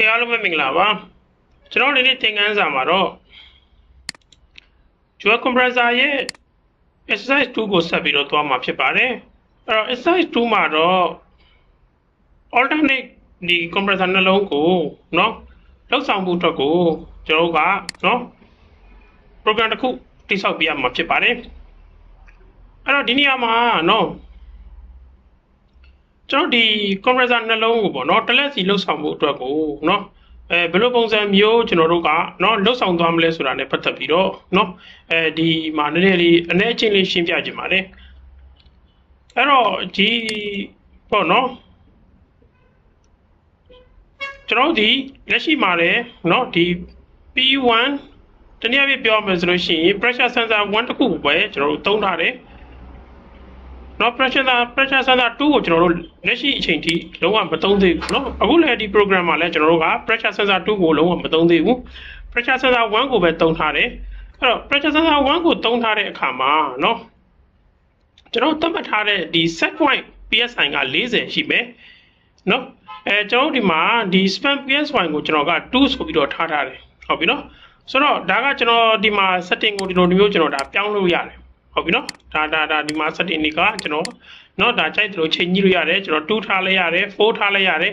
။အားလုံးပဲမင်္ဂလာပါ။ကျွန်တော်ဒီနေ့သင်ခန်းစာမှာတော့ Dual compressor ရဲ့ exercise 2ကိုဆက်ပြီးတော့သွားမှာဖြစ်ပါတယ်။အဲ့တော့ exercise 2မှာတော့ alternate ဒီ compressor နှလုံးကိုเนาะလောက်ဆောင်မှုအတွက်ကိုကျွန်တော်တို့ကเนาะ program တစ်ခုတိစောက်ပြရမှာဖြစ်ပါတယ်။အဲ့တော့ဒီနေရာမှာเนาะ ကျွန်တော်ဒီ compressor နှလုံးကိုပေါ့เนาะတစ်လက်စီလှုပ်ဆောင်မှုအတွက်ကိုเนาะအဲဘယ်လိုပုံစံမျိုးကျွန်တော်တို့ကเนาะလှုပ်ဆောင်သွားမလဲဆိုတာ ਨੇ ပတ်သက်ပြီးတော့เนาะအဲဒီမှာနည်းနည်းလေးအနေအချင်းလေးရှင်းပြခြင်းပါတယ်အဲ့တော့ဒီပေါ့เนาะကျွန်တော်ဒီလက်ရှိမှာလည်းเนาะဒီ P1 တနည်းအားဖြင့်ပြောမယ်ဆိုလို့ရှိရင် pressure sensor 1တစ်ခုကိုပဲကျွန်တော်တို့သုံးထားတယ် နော် pressure sensor pressure sensor 2ကိုကျွန်တော်တို့လက်ရှိအချိန်ထိလုံးဝမသုံးသေးဘူးနော်အခုလည်းဒီ program မှာလည်းကျွန်တော်တို့က pressure sensor 2ကိုလုံးဝမသုံးသေးဘူး pressure sensor 1ကိုပဲသုံးထားတယ်အဲ့တော့ pressure sensor 1ကိုသုံးထားတဲ့အခါမှာနော်ကျွန်တော်သတ်မှတ်ထားတဲ့ဒီ set point PSI က40ရှိမယ်နော်အဲကျွန်တော်ဒီမှာဒီ span PSY ကိုကျွန်တော်က2ဆိုပြီးတော့ထားထားတယ်ဟုတ်ပြီနော်ဆိုတော့ဒါကကျွန်တော်ဒီမှာ setting ကိုဒီလိုမျိုးကျွန်တော်ဒါပြောင်းလို့ရတယ် ဟုတ်ပြီနော်ဒါဒါဒါဒီမှာ setting တွေကကျွန်တော်เนาะဒါကြိုက်သလိုချိန်ကြီးလို့ရတယ်ကျွန်တော်2ထားလိုက်ရတယ်4ထားလိုက်ရတယ်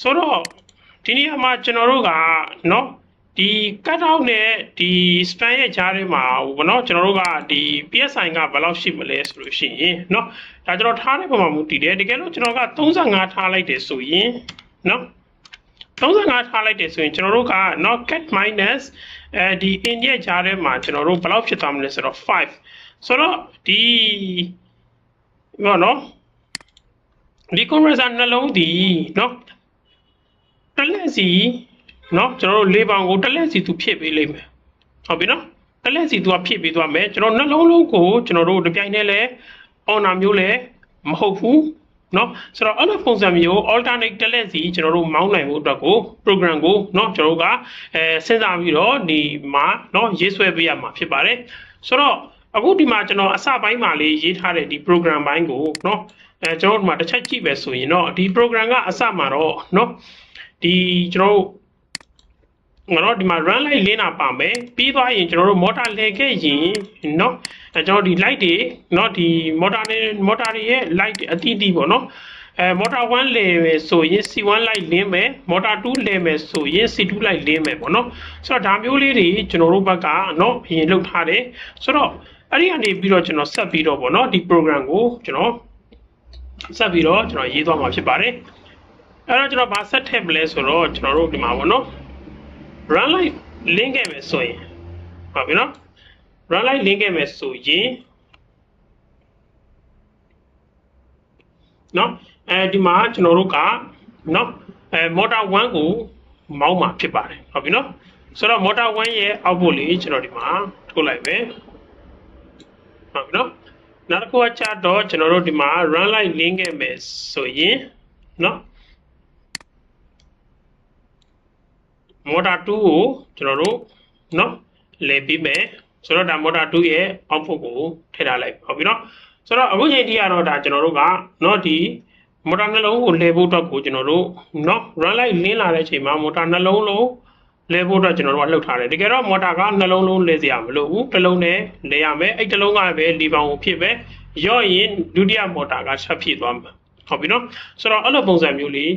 ဆိုတော့ဒီနေရာမှာကျွန်တော်တို့ကเนาะဒီ cut out နဲ့ဒီ span ရဲ့ကြားထဲမှာဘောเนาะကျွန်တော်တို့ကဒီ PSI ကဘယ်လောက်ရှိမလဲဆိုလို့ရှိရင်เนาะဒါကျွန်တော်ထားတဲ့ပုံမှာမူတည်တယ်တကယ်လို့ကျွန်တော်က35ထားလိုက်တယ်ဆိုရင်เนาะ35ထားလိုက်တယ်ဆိုရင်ကျွန်တော်တို့က not cat minus အဲဒီ in ရဲ့ကြားထဲမှာကျွန်တော်တို့ဘယ်လောက်ဖြစ်သွားမလဲဆိုတော့5 ဆိုတော့ဒီဘောနော်ဒီ compressor နှလုံးဒီနော်တစ်လက်စီနော်ကျွန်တော်တို့လေးပေါင်ကိုတစ်လက်စီသူဖြည့်ပေးလိမ့်မယ်ဟုတ်ပြီနော်တစ်လက်စီသူကဖြည့်ပေးသွားမယ်ကျွန်တော်နှလုံးလုံးကိုကျွန်တော်တို့တပြိုင်တည်းလဲ honor မျိုးလဲမဟုတ်ဘူးเนาะဆိုတော့အဲ့လိုပုံစံမျိုး alternate တက်လက်စီကျွန်တော်တို့မောင်းနိုင်ဖို့အတွက်ကို program ကိုเนาะကျွန်တော်တို့ကအဲစဉ်းစားပြီးတော့ဒီမှာเนาะရေးဆွဲပေးရမှာဖြစ်ပါတယ်ဆိုတော့ အခုဒီမှာကျွန်တော်အစပိုင်းမှာလေးရေးထားတဲ့ဒီ program ဘိုင်းကိုเนาะအဲကျွန်တော်တို့ဒီမှာတစ်ချက်ကြည့်ပဲဆိုရင်เนาะဒီ program ကအစမှာတော့เนาะဒီကျွန်တော်တို့ငါတို့ဒီမှာ run light လင်းတာပါမယ်ပြီးသွားရင်ကျွန်တော်တို့ motor လဲခဲ့ရင်เนาะအဲကျွန်တော်ဒီ light တွေเนาะဒီ motor နဲ့ motor တွေရဲ့ light တွေအသီးသီးပေါ့เนาะအဲ motor 1လဲမယ်ဆိုရင် C1 light လင်းမယ် motor 2လဲမယ်ဆိုရင် C2 light လင်းမယ်ပေါ့เนาะဆိုတော့ဒါမျိုးလေးတွေကျွန်တော်တို့ဘက်ကเนาะအရင်လုပ်ထားတယ်ဆိုတော့ အဲ့ဒီကနေပြီးတော့ကျွန်တော်ဆက်ပြီးတော့ဗောနော်ဒီ program ကိုကျွန်တော်ဆက်ပြီးတော့ကျွန်တော်ရေးသွားမှာဖြစ်ပါတယ်အဲ့တော့ကျွန်တော်ဗာဆက်ထည့်မလဲဆိုတော့ကျွန်တော်တို့ဒီမှာဗောနော် run line link ခဲ့မယ်ဆိုရင်ဟုတ်ပြီနော် run line link ခဲ့မယ်ဆိုရင်နော်အဲဒီမှာကျွန်တော်တို့ကနော်အဲ motor 1ကိုမောင်းမှာဖြစ်ပါတယ်ဟုတ်ပြီနော်ဆိုတော့ motor 1ရဲ့ output လေးကျွန်တော်ဒီမှာထုတ်လိုက်ပဲ ဟုတ်ပြီနော်နောက်တစ်ခုကကြတော့ကျွန်တော်တို့ဒီမှာ run light link ခဲ့မယ်ဆိုရင်နော် motor 2ကိုကျွန်တော်တို့เนาะလဲပြီးမယ်ဆိုတော့ဒါ motor 2ရဲ့ output ကိုထည့်ထားလိုက်ဟုတ်ပြီเนาะဆိုတော့အခုချိန်ထိကတော့ဒါကျွန်တော်တို့ကเนาะဒီ motor နှလုံးကိုလဲဖို့အတွက်ကိုကျွန်တော်တို့เนาะ run light လင်းလာတဲ့အချိန်မှာ motor နှလုံးလုံး လဲဖို့အတွက်ကျွန်တော်တို့ကလှုပ်ထားတယ်တကယ်တော့ motor ကနှလုံးလုံးလဲစရာမလိုဘူးတစ်လုံးနဲ့လဲရမယ်အဲ့တစ်လုံးကပဲလီပေါင်ကိုဖြစ်ပဲရော့ရင်ဒုတိယ motor ကဆက်ဖြစ်သွားမှာဟုတ်ပြီเนาะဆိုတော့အဲ့လိုပုံစံမျိုးလေး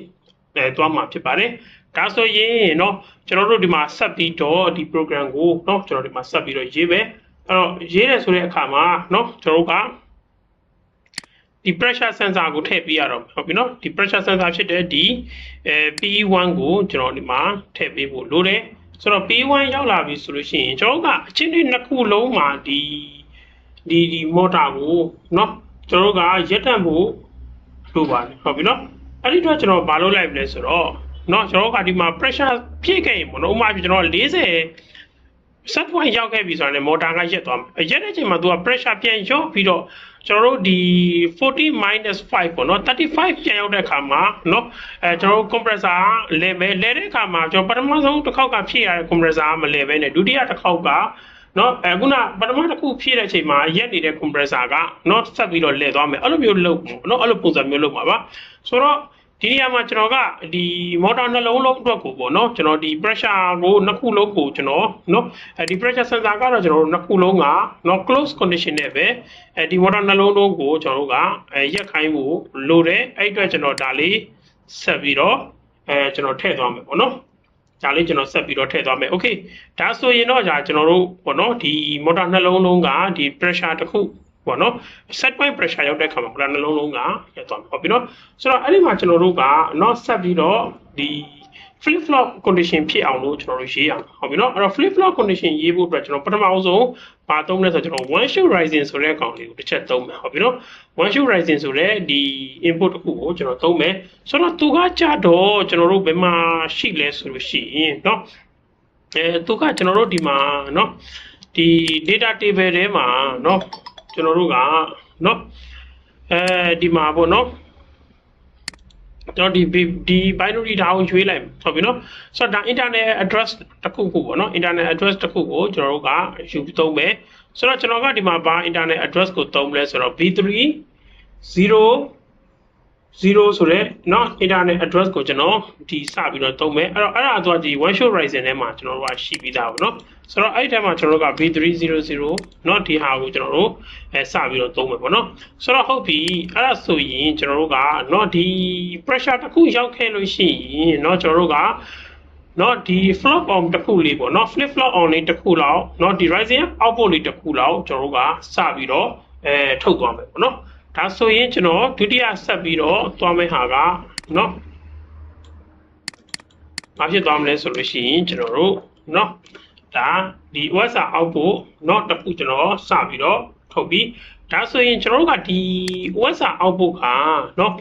အဲသွားမှာဖြစ်ပါတယ်ဒါဆိုရင်เนาะကျွန်တော်တို့ဒီမှာဆက်ပြီးတော့ဒီ program ကိုเนาะကျွန်တော်ဒီမှာဆက်ပြီးတော့ရေးမယ်အဲ့တော့ရေးတယ်ဆိုတဲ့အခါမှာเนาะကျွန်တော်တို့က ဒီ pressure sensor ကိုထည့်ပေးရတော့ဟုတ်ပြီเนาะဒီ pressure sensor ဖြစ်တဲ့ဒီအဲ P1 ကိုကျွန်တော်ဒီမှာထည့်ပေးဖို့လိုတယ်ဆိုတော့ P1 ရောက်လာပြီဆိုလို့ရှိရင်ကျွန်တော်ကအချင်းတွေနှစ်ခုလုံးမှာဒီဒီဒီ motor ကိုเนาะကျွန်တော်တို့ကရက်တန့်ဖို့လိုပါတယ်ဟုတ်ပြီเนาะအဲ့ဒီတော့ကျွန်တော်မလုပ်လိုက်ဘူးလဲဆိုတော့เนาะကျွန်တော်ကဒီမှာ pressure ဖြည့်ခဲ့ရင်ပေါ့နော်ဥပမာပြကျွန်တော်40 set point ရောက်ခဲ့ပြီဆိုတော့ motor ကရက်သွားမယ်ရက်တဲ့အချိန်မှာသူက pressure ပြန်ရော့ပြီးတော့ ကျွန်တော်တို့ဒီ40 minus 5ပေါ့နော်35ပြန်ရောက်တဲ့အခါမှာနော်အဲကျွန်တော်တို့ compressor လဲမယ်လဲတဲ့အခါမှာကျွန်တော်ပထမဆုံးတစ်ခေါက်ကဖြည့်ရတဲ့ compressor မလဲဘဲနဲ့ဒုတိယတစ်ခေါက်ကနော်အခုနပထမတစ်ခုဖြည့်တဲ့အချိန်မှာရက်နေတဲ့ compressor က not ဆက်ပြီးတော့လဲသွားမယ်အဲ့လိုမျိုးလုပ်ပေါ့နော်အဲ့လိုပုံစံမျိုးလုပ်ပါပါဆိုတော့ ဒီနေရာမှာကျွန်တော်ကဒီ motor နှလုံးလုံးအတွက်ကိုပေါ့နော်ကျွန်တော်ဒီ pressure ကိုနှစ်ခုလုံးကိုကျွန်တော်နော်အဲဒီ pressure sensor ကတော့ကျွန်တော်တို့နှစ်ခုလုံးကနော် close condition နဲ့ပဲအဲဒီ motor နှလုံးလုံးကိုကျွန်တော်တို့ကအဲရက်ခိုင်းဖို့လိုတယ်အဲ့အတွက်ကျွန်တော်ဒါလေးဆက်ပြီးတော့အဲကျွန်တော်ထည့်သွားမယ်ပေါ့နော်ဒါလေးကျွန်တော်ဆက်ပြီးတော့ထည့်သွားမယ်။ Okay ဒါဆိုရင်တော့じゃကျွန်တော်တို့ပေါ့နော်ဒီ motor နှလုံးလုံးကဒီ pressure တစ်ခု ပေါ့နော် set point pressure ရောက်တဲ့ခါမှာခုနနှလုံးလုံးကရက်သွားမှာဟုတ်ပြီနော်ဆိုတော့အဲ့ဒီမှာကျွန်တော်တို့က not ဆက်ပြီးတော့ဒီ flip flop condition ဖြစ်အောင်လို့ကျွန်တော်တို့ရေးရအောင်ဟုတ်ပြီနော်အဲ့တော့ flip flop condition ရေးဖို့အတွက်ကျွန်တော်ပထမအောင်ဆုံးဘာသုံးလဲဆိုတော့ကျွန်တော် one shoot rising ဆိုတဲ့အကောင်လေးကိုတစ်ချက်သုံးမယ်ဟုတ်ပြီနော် one shoot rising ဆိုတဲ့ဒီ input တစ်ခုကိုကျွန်တော်သုံးမယ်ဆိုတော့သူကကြတော့ကျွန်တော်တို့ဘယ်မှာရှိလဲဆိုလို့ရှိရင်เนาะအဲသူကကျွန်တော်တို့ဒီမှာเนาะဒီ data table ထဲမှာเนาะ ကျွန်တော်တို့ကเนาะအဲဒီမှာပေါ့เนาะကျွန်တော်ဒီဒီ binary ဒါကိုရွေးလိုက်ဟုတ်ပြီနော်ဆိုတော့ဒါ internet address တစ်ခုခုပေါ့နော် internet address တစ်ခုကိုကျွန်တော်တို့ကယူသုံးမယ်ဆိုတော့ကျွန်တော်ကဒီမှာဘာ internet address ကိုသုံးမလဲဆိုတော့ b3 0 0ဆိုတော့เนาะ internet address ကိုကျွန်တော်ဒီစပြီးတော့သုံးမယ်အဲ့တော့အဲ့ဒါတော့ဒီ one shot rising ထဲမှာကျွန်တော်တို့ကရှိပြီးသားပေါ့နော်ဆိုတော့အဲ့ဒီထဲမှာကျွန်တော်တို့က b300 เนาะဒီဟာကိုကျွန်တော်တို့အဲစပြီးတော့သုံးမယ်ပေါ့နော်ဆိုတော့ဟုတ်ပြီအဲ့ဒါဆိုရင်ကျွန်တော်တို့ကเนาะဒီ pressure တစ်ခုရောက်ခဲ့လို့ရှိရင်เนาะကျွန်တော်တို့ကเนาะဒီ flop on တစ်ခုလေးပေါ့เนาะ flip flop on လေးတစ်ခုလောက်เนาะဒီ rising output လေးတစ်ခုလောက်ကျွန်တော်တို့ကစပြီးတော့အဲထုတ်သွားမယ်ပေါ့เนาะ ဒါဆိုရင်ကျွန်တော်ဒုတိယဆက်ပြီးတော့သွားမယ့်ဟာကเนาะဘာဖြစ်သွားမလဲဆိုလို့ရှိရင်ကျွန်တော်တို့เนาะဒါဒီ OSR output เนาะတစ်ခုကျွန်တော်စပြီးတော့ထုတ်ပြီးဒါဆိုရင်ကျွန်တော်တို့ကဒီ OSR output ကเนาะ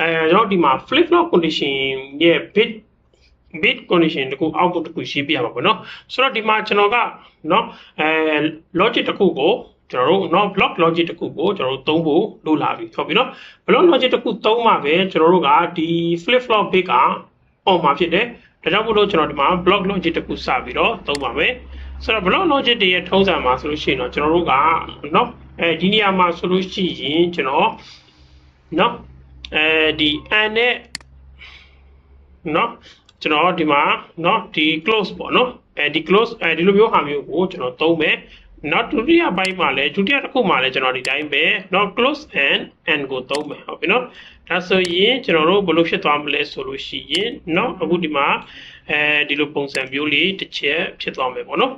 အဲကျွန်တော်ဒီမှာ flip flop condition ရဲ့ bit bit condition တခု output တခုရှိပြရမှာပေါ့เนาะဆိုတော့ဒီမှာကျွန်တော်ကเนาะအဲ logic တခုကို ကျွန်တော်တို့เนาะ block logic တခုကိုကျွန်တော်တို့သုံးဖို့လိုလာပြီဟုတ်ပြီเนาะ block logic တခုသုံးမှပဲကျွန်တော်တို့ကဒီ flip flop bit က on မှာဖြစ်တယ်ဒါကြောင့်မို့လို့ကျွန်တော်ဒီမှာ block logic တခုစပြီးတော့သုံးပါမယ်ဆိုတော့ block logic တွေရဲ့ထုံးစံမှာဆိုလို့ရှိရင်တော့ကျွန်တော်တို့ကเนาะအဲဒီနေရာမှာဆိုလို့ရှိရင်ကျွန်တော်เนาะအဲဒီ and နဲ့เนาะကျွန်တော်ဒီမှာเนาะဒီ close ပေါ့เนาะအဲဒီ close အဲဒီလိုမျိုးဟာမျိုးကိုကျွန်တော်သုံးမယ် နောက်ဒုတိယပိုင်းမှာလည်းဒုတိယတစ်ခုမှာလည်းကျွန်တော်ဒီတိုင်းပဲเนาะ close and and ကိုသုံးမယ်ဟုတ်ပြီเนาะဒါဆိုရင်ကျွန်တော်တို့ဘယ်လိုဖြစ်သွားမလဲဆိုလို့ရှိရင်เนาะအခုဒီမှာအဲဒီလိုပုံစံမျိုးလေးတစ်ချက်ဖြစ်သွားမယ်ပေါ့เนาะ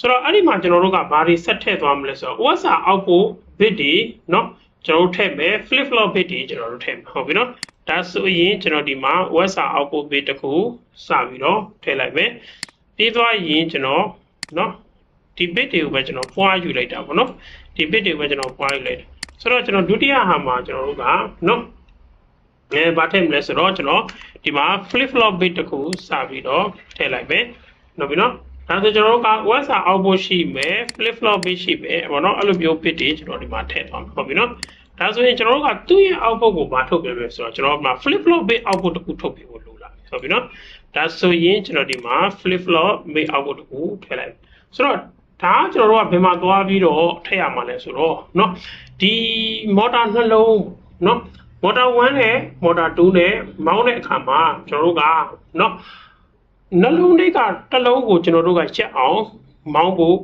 ဆိုတော့အဲ့ဒီမှာကျွန်တော်တို့ကဘာတွေဆက်ထည့်သွားမလဲဆိုတော့ OSR output bit တွေเนาะကျွန်တော်တို့ထည့်မယ် flip flop bit တွေကျွန်တော်တို့ထည့်မယ်ဟုတ်ပြီเนาะဒါဆိုရင်ကျွန်တော်ဒီမှာ OSR output bit တစ်ခုစပြီးတော့ထည့်လိုက်မယ်ပြီးသွားရင်ကျွန်တော်เนาะ ဒီ bit တွေကိုပဲကျွန်တော်ပွားယူလိုက်တာပေါ့နော်ဒီ bit တွေကိုပဲကျွန်တော်ပွားယူလိုက်တယ်ဆိုတော့ကျွန်တော်ဒုတိယဟာမှာကျွန်တော်တို့ကနော်အဲဘာထည့်မလဲဆိုတော့ကျွန်တော်ဒီမှာ flip flop bit တခုစပြီးတော့ထည့်လိုက်မယ်နော်ပြီနော်ဒါဆိုကျွန်တော်တို့က OSR output ရှိမယ် flip flop bit ရှိမယ်ပေါ့နော်အဲ့လိုမျိုး bit တွေကျွန်တော်ဒီမှာထည့်သွားမယ်ဟုတ်ပြီနော်ဒါဆိုရင်ကျွန်တော်တို့ကသူ့ရဲ့ output ကိုမထုတ်ပြမယ်ဆိုတော့ကျွန်တော်ဒီမှာ flip flop bit output တခုထုတ်ပြဖို့လိုလာပြီဟုတ်ပြီနော်ဒါဆိုရင်ကျွန်တော်ဒီမှာ flip flop bit output တခုထည့်လိုက်ဆိုတော့ ဒါကကျွန်တော်တို့ကဘယ်မှာသွားပြီးတော့ထည့်ရမှာလဲဆိုတော့เนาะဒီမော်တာနှလုံးเนาะမော်တာ1နဲ့မော်တာ2နဲ့မောင်းတဲ့အခါမှာကျွန်တော်တို့ကเนาะနှလုံးလေးကတစ်လုံးကိုကျွန်တော်တို့ကချက်အောင်မောင်းဖို့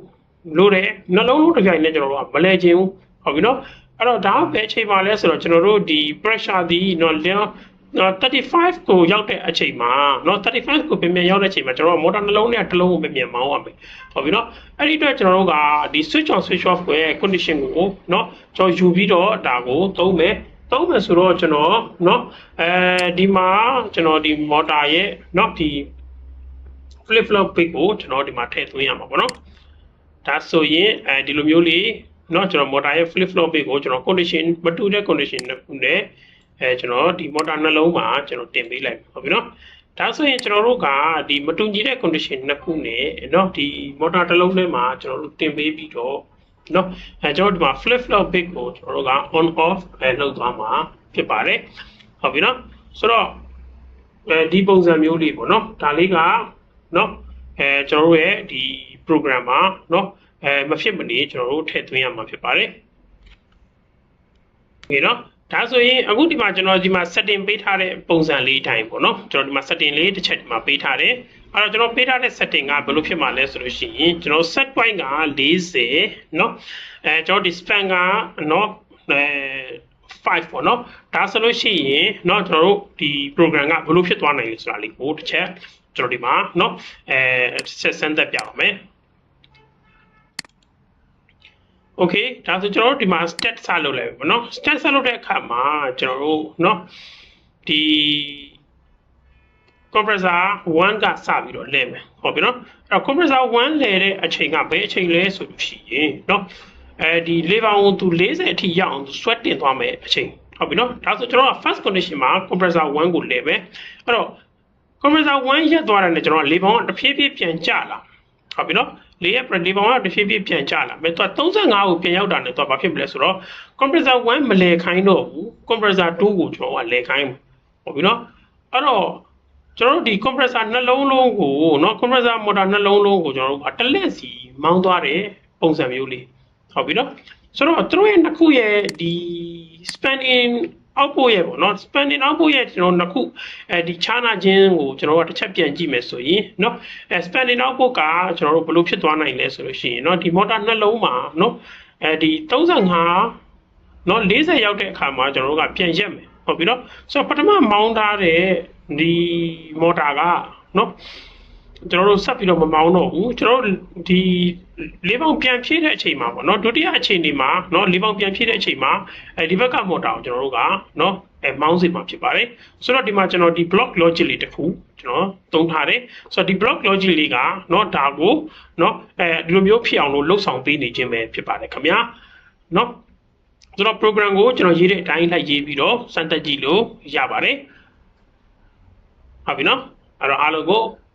လို့တယ်နှလုံးလုံးတစ်ပြိုင်နဲ့ကျွန်တော်တို့ကမလဲခြင်းဘူးဟုတ်ပြီเนาะအဲ့တော့ဒါပဲအချိန်ပါလဲဆိုတော့ကျွန်တော်တို့ဒီ pressure ဒီเนาะ နော်35ကိုရောက်တဲ့အချိန်မှာနော်35ကိုပြင်ပြန်ရောက်တဲ့အချိန်မှာကျွန်တော်တို့ motor နှလုံးနဲ့တစ်လုံးကိုပြင်ပြန်မောင်းရမယ်ဟုတ်ပြီနော်အဲ့ဒီအတွက်ကျွန်တော်တို့ကဒီ switch on switch off ရဲ့ condition ကိုနော်ကျွန်တော်ယူပြီးတော့ဒါကိုသုံးမယ်သုံးမယ်ဆိုတော့ကျွန်တော်နော်အဲဒီမှာကျွန်တော်ဒီ motor ရဲ့နော်ဒီ flip flop bit ကိုကျွန်တော်ဒီမှာထည့်သွင်းရမှာပေါ့နော်ဒါဆိုရင်အဲဒီလိုမျိုးလေးနော်ကျွန်တော် motor ရဲ့ flip flop bit ကိုကျွန်တော် condition မတူတဲ့ condition တစ်ခုနဲ့ အဲကျွန်တော်ဒီ motor နှလုံးမှာကျွန်တော်တင်ပေးလိုက်ဟုတ်ပြီနော်ဒါဆိုရင်ကျွန်တော်တို့ကဒီမတူညီတဲ့ condition နှစ်ခုနဲ့เนาะဒီ motor တစ်လုံးထဲမှာကျွန်တော်တို့တင်ပေးပြီးတော့เนาะအဲကျွန်တော်ဒီမှာ flip flop bit ကိုကျွန်တော်တို့က on off ပဲလုပ်သွားမှာဖြစ်ပါတယ်ဟုတ်ပြီနော်ဆိုတော့အဲဒီပုံစံမျိုးလေးပေါ့เนาะဒါလေးကเนาะအဲကျွန်တော်တို့ရဲ့ဒီ program မှာเนาะအဲမဖြစ်မနေကျွန်တော်တို့ထည့်သွင်းရမှာဖြစ်ပါတယ်โอเคเนาะ ဒါဆိုရင်အခုဒီမှာကျွန်တော်ဒီမှာ setting ပေးထားတဲ့ပုံစံလေးအတိုင်းပေါ့နော်ကျွန်တော်ဒီမှာ setting လေးတစ်ချက်ဒီမှာပေးထားတယ်အဲ့တော့ကျွန်တော်ပေးထားတဲ့ setting ကဘယ်လိုဖြစ်မှာလဲဆိုလို့ရှိရင်ကျွန်တော် set point က40เนาะအဲကျွန်တော်ဒီ span ကเนาะအဲ5ပေါ့နော်ဒါဆိုလို့ရှိရင်เนาะကျွန်တော်တို့ဒီ program ကဘယ်လိုဖြစ်သွားနိုင်လဲဆိုတာလေးကိုတစ်ချက်ကျွန်တော်ဒီမှာเนาะအဲဆက်စမ်းသက်ပြအောင်မယ် okay ဒါဆိုကျွန်တော်တို့ဒီမှာ stat စလုပ်လိုက်ပြီပေါ့နော် stat စလုပ်တဲ့အခါမှာကျွန်တော်တို့เนาะဒီ compressor 1ကစပြီးတော့လဲမယ်ဟုတ်ပြီเนาะအဲ့ compressor 1လဲတဲ့အချိန်ကဘယ်အချိန်လဲဆိုလို့ရှိရင်เนาะအဲဒီလေဘောင်သူ40အထိရအောင်ဆွဲတင်သွားမယ်အချိန်ဟုတ်ပြီเนาะဒါဆိုကျွန်တော်က first condition မှာ compressor 1ကိုလဲပဲအဲ့တော့ compressor 1ရက်သွားတာနဲ့ကျွန်တော်ကလေဘောင်တဖြည်းဖြည်းပြန်ကျလာဟုတ်ပြီเนาะ ၄ရက်ပြနေပေါင်းကတဖြည်းဖြည်းပြန်ကျလာမယ်သူက35ကိုပြန်ရောက်တာနဲ့သူကဘာဖြစ်မလဲဆိုတော့ compressor 1မလဲခိုင်းတော့ဘူး compressor 2ကိုကျွန်တော်ကလဲခိုင်းဟုတ်ပြီနော်အဲ့တော့ကျွန်တော်တို့ဒီ compressor နှလုံးလုံးကိုเนาะ compressor motor နှလုံးလုံးကိုကျွန်တော်တို့တလက်စီမောင်းသွားတယ်ပုံစံမျိုးလေးဟုတ်ပြီနော်ဆိုတော့သူတို့ရဲ့နှစ်ခုရဲ့ဒီ span in အောက်ဖို့ရဲ့ပေါ့နော် spending အောက်ဖို့ရဲ့ကျွန်တော်နှစ်ခုအဲဒီခြားနာခြင်းကိုကျွန်တော်ကတစ်ချက်ပြန်ကြည့်မယ်ဆိုရင်နော်အဲ spending အောက်ဖို့ကကျွန်တော်တို့ဘယ်လိုဖြစ်သွားနိုင်လဲဆိုလို့ရှိရင်နော်ဒီ motor နှလုံးမှာနော်အဲဒီ35နော်40ရောက်တဲ့အခါမှာကျွန်တော်တို့ကပြန်ရက်မယ်ဟုတ်ပြီနော်ဆိုတော့ပထမမောင်းထားတဲ့ဒီ motor ကနော် ကျွန်တော်တို့ဆက်ပြီးတော့မမောင်းတော့ဘူးကျွန်တော်တို့ဒီလေးပေါင်ပြန်ဖြည့်တဲ့အချိန်မှာပေါ့နော်ဒုတိယအချိန်ဒီမှာနော်လေးပေါင်ပြန်ဖြည့်တဲ့အချိန်မှာအဲဒီဘက်ကမော်တာကိုကျွန်တော်တို့ကနော်အဲမောင်းစီမှာဖြစ်ပါတယ်ဆိုတော့ဒီမှာကျွန်တော်ဒီ block logic လေးတစ်ခုကျွန်တော်သုံးထားတယ်ဆိုတော့ဒီ block logic လေးကနော်ဒါကိုနော်အဲဒီလိုမျိုးဖြစ်အောင်လို့လှုပ်ဆောင်ပေးနေခြင်းပဲဖြစ်ပါတယ်ခင်ဗျာနော်ဆိုတော့ program ကိုကျွန်တော်ရေးတဲ့အတိုင်းလိုက်ရေးပြီးတော့စမ်းသပ်ကြည့်လို့ရပါတယ်ဟုတ်ပြီနော်အဲ့တော့အားလုံးကို